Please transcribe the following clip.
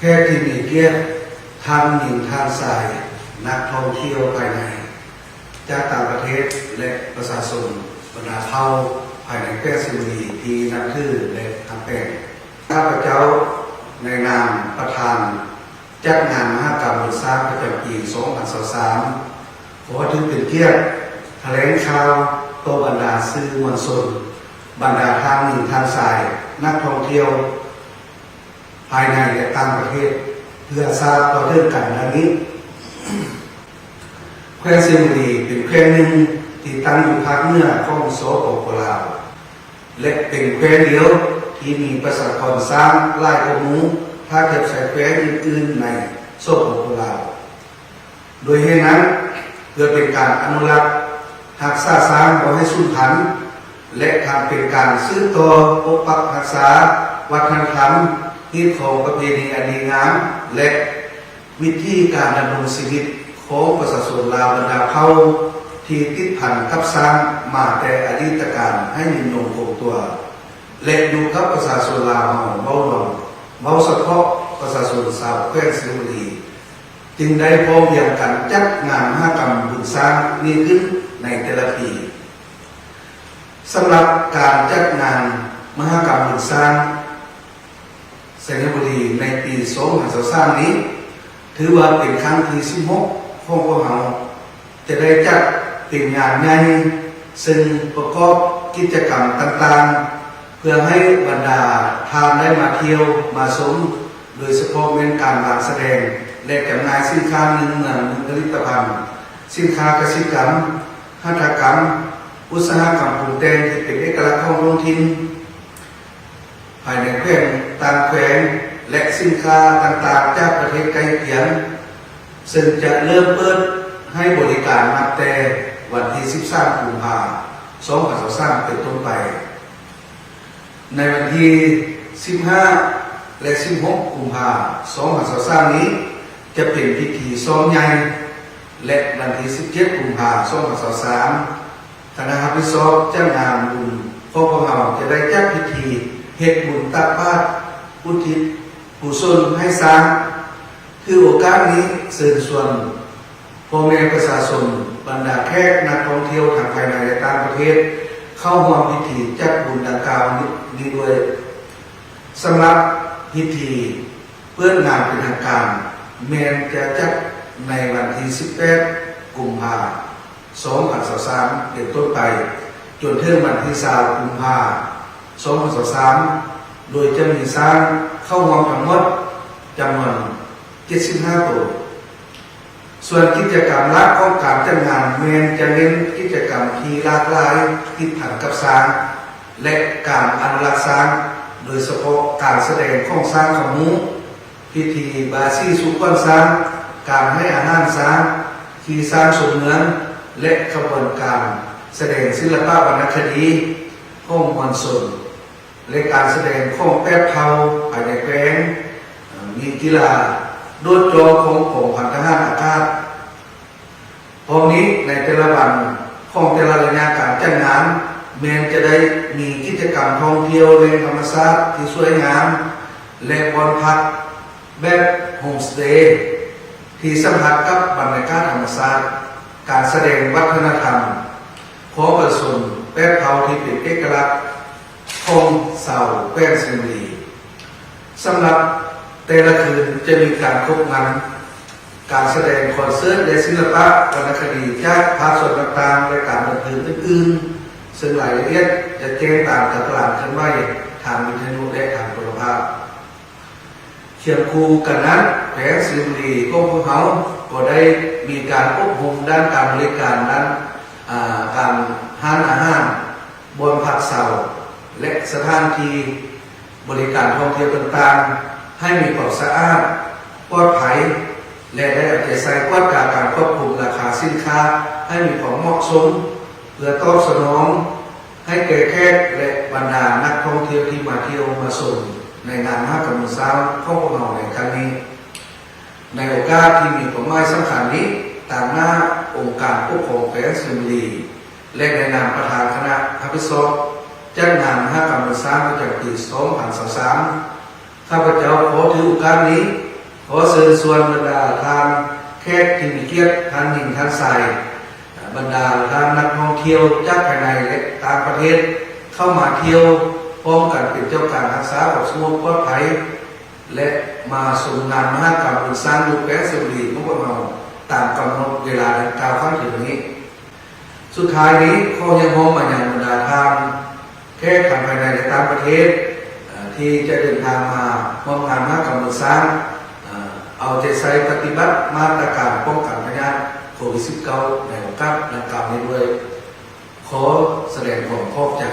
แค่ที่มีเกียรทางหญิงทางสาย นักท่องเที่ยวภายใน จากต่างประเทศและประชาชนบรรดาเผ่าภายในแก้สิรีที่นับถือและทำเป็นข้าพเจ้าในนามประธานจัดงานมหกรรมบุญสร้างประจำปี 2023ขอถึงเป็นเกียรติแถลงข่าวโตวบรรดาสื่อมวลชนบรรดาทางหนึ่งทางสาย นักท่องเที่ยว ภายในและต่างประเทศ เพื่อทราบต่อเรื่องกันดังนี้แคว้นเซยงบุรีเป็นแคว้นหนึ่งที่ตั้งอยู่ภาคเหนือของโซโปโปลาวและเป็นแคว้นเดียวที่มีประชากรสร้างลายกว่าหมูถ้าเทียบใส่แคว้นอื่นๆในโซโปโปลาวโดยเหตุนั้นเพื่อเป็นการอนุรักษ์รักษาสร้างบ่ให้สูญพันธุ์และทำเป็นการซื้อต่อปกปักรักษาวัฒนธรรม ที่ของประเพณีอันดีงามและวิธีการดำรงชีวิตของประชาชนลาวบรรดาเผาที่ติดพันกับสร้างมาแต่อดีตการให้ยืนยงคงตัว และอยู่กับประชาชนลาวเฮาเบาลงเบาเฉพาะประชาชนชาวแคว้นสิงห์บุรีจึงได้พร้อมเพียงกันจัดงานมหกรรมบุญสร้างนี้ขึ้นในแต่ละปีสำหรับการจัดงานมหกรรมบุญสร้าง สนบุรีในปี2023นี้ ถือว่าเป็นครั้งที่16ของพวกเราจะได้จัดเป็นงานใหญ่ซึ่งประกอบกิจกรรมต่างๆ เพื่อให้บรรดาทานได้มาเที่ยวมาชมโดยเฉพาะเป็นการวางแสดงและจำหน่ายสินค้าหนึ่งเมืองหนึ่งผลิตภัณฑ์ สินค้าเกษตรกรรมหัตถกรรม อุตสาหกรรมปรุงแตงที่เป็นเอกลักษณ์ของท้องถิ่นภายในแขวง ต่างแขวงและสินค้าต่างๆจากประเทศใกล้เคียง ซึ่งจะเริ่มเปิดให้บริการนับแต่วันที่ 13 กุมภาพันธ์2023 เป็นต้นไป ในวันที่ 15 และ 16 กุมภาพันธ์2023 นี้ จะเป็นพิธีซ้อมใหญ่ และวันที่ 17 กุมภาพันธ์2023 คณะฮับพิซอบเจ้างานบุญพวกเราจะได้จัดพิธีเฮ็ดบุญตักบาตร อุทิศกุศลให้สร้าง คือโอกาสนี้เชิญชวนพ่อแม่ประชาชนบรรดาแขกนักท่องเที่ยวทางภายในและต่างประเทศ เข้าร่วมพิธีจัดบุญดังกล่าวนี้ด้วยสำหรับพิธีเพื่อนงานเป็นทางการ แมนจะจัดในวันที่ 18 กุมภาพันธ์2023เป็นต้นไป จนถึงวันที่20กุมภาพันธ์2023 โดยจะมีสร้างเข้าร่วมทั้งหมดจำนวน75 ตัว ส่วนกิจกรรมหลักของการจัดงานเมนจะเน้นกิจกรรมที่หลากหลายที่ผันกับสร้าง และการอนุรักษ์สร้าง โดยเฉพาะการแสดงของสร้างของมูพิธีบาซีสุกอนสร้าง การให้อาหารสร้างขี่สร้างสมเนือนและขบวนการ แสดงศิลปะวรรณคดีข้องมวลสน และการแสดงข้องแป๊บเผาภายในแกงมีกีฬาโดดโจของของพันทหาอากาศพร้อมนี้ในแต่ละวันของแต่ละระยะการจัดงานแมนจะได้มีกิจกรรมท่องเที่ยวเล่นธรรมชาติที่สวยงามและบอนพักแบบโฮมสเตย์ที่สัมผัสกับบรรยากาศธรรมชาติการแสดงวัฒนธรรมของประชาชนแป๊บเผาที่เป็นเอกลักษณ์ ของเสาแป้งสิงห์บุรีสำหรับแต่ละคืนจะมีการครบงานการแสดงคอนเสิร์ตและศิลปะวรรณคดีจากภาคส่วนต่างๆและการบันเทิงอื่นๆ ซึ่งรายละเอียดจะแจ้งตามตลาดเคลื่อนไหวทางวิทยุและทางโทรภาพเคียงคูกันนั้นแผงสิงห์บุรีก็พวกเขาก็ได้มีการอบรมด้านการบริการด้านการหานอาหารบนผักเสา และสถานที่บริการท่องเที่ยวต่างๆ ให้มีความสะอาดปลอดภัยและได้เอาใจใส่กวดการการควบคุมราคาสินค้า ให้มีความเหมาะสมเพื่อตอบสนอง ให้แก่แขกและบรรดานักท่องเที่ยวที่มาเที่ยวมาชมในงานมหกรรมมุสาวของพวกเราในครั้งนี้ ในโอกาสที่มีความหมายสำคัญนี้ตามหน้าองค์การปกครองแขวงสิงห์บุรีและในนามประธานคณะอภิสอบ จัดงานมหกรรมมุสาวประจำปี2023ข้าพเจ้าขอถือโอกาสนี้ ขอเชิญชวนบรรดาทางแขกที่มีเกียรติทางหญิงทางชายบรรดาทางนักท่องเที่ยวจากภายในและต่างประเทศเข้ามาเที่ยวพร้อมกันเป็นเจ้าการรักษาความสงบปลอดภัยและมาชมงานมหกรรมบุญสร้างรูแบบสุรีของพวกเราตามกำหนดเวลาดังกล่าวข้างถึงนี้ สุดท้ายนี้ขอยังมองมาอย่างบรรดาทาง แค่ทางภายในและต่างประเทศที่จะเดินทางมาร่วมงานมากรรมบุญสร้างเอ่อเอาใจใส่ปฏิบัติมาตรการป้องกันพยาธิโควิด -19 ในโอกาสดังกล่าวนี้ด้วย ขอแสดงความขอบใจ